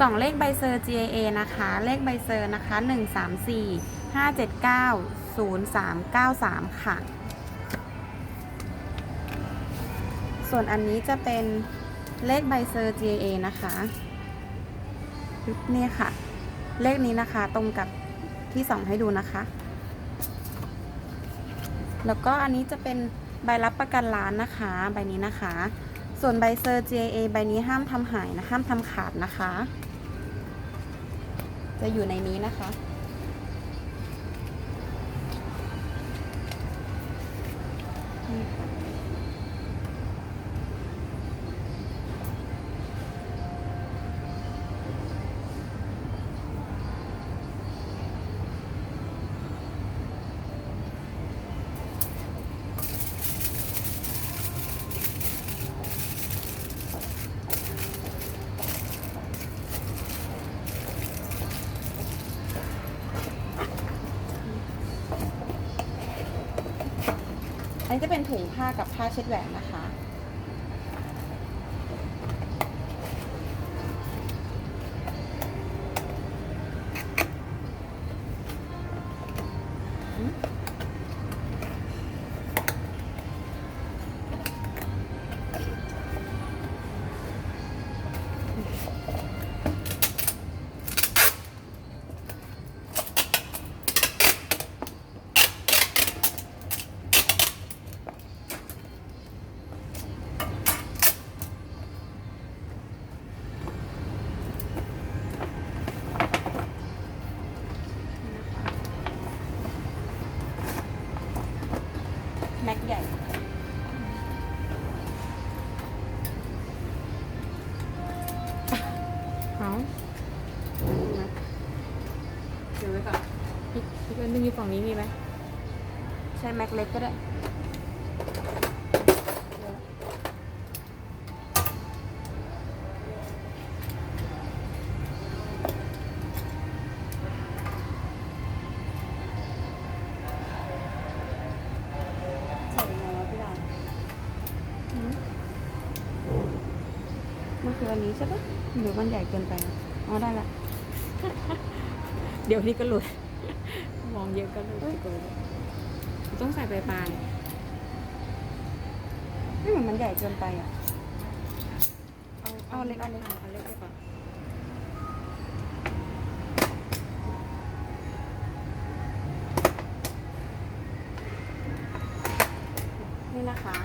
สองเลขใบเซอร์ GAA นะคะ เลขใบเซอร์นะคะ 134 579 0393 ค่ะ ส่วนอันนี้จะเป็นเลขใบเซอร์ GAA นะคะ นี่ค่ะ เลขนี้นะคะตรงกับที่ส่องให้ดูนะคะ แล้วก็อันนี้จะเป็นใบรับประกันร้านนะคะ ใบนี้นะคะ ส่วนใบเซอร์ GIA ใบนี้ห้ามทำหายนะห้ามทำขาดนะคะ จะอยู่ในนี้นะคะ นี่ค่ะ อันนี้จะเป็นถุงผ้ากับผ้าเช็ดแหวนนะคะ หญ่เอานะเดี๋ยวไว้ก่อนอีกอีกอันหนึงอยู่ฝั่งนี้มีไหมใช้แม็กเล็กก็ได้ มันคืออันนี้ใช่ปะหรือมันใหญ่เกินไปนะอ๋อได้ละ เดี๋ยวนี้ก็หลุด มองเยอะก็หลุดไปก่อนต้องใส่ปลายปลายไม่เหมือนมันใหญ่เกินไปอะ เอาเอาเล็กเอาเล็กเอาเล็กไปก่อนนี่นะคะ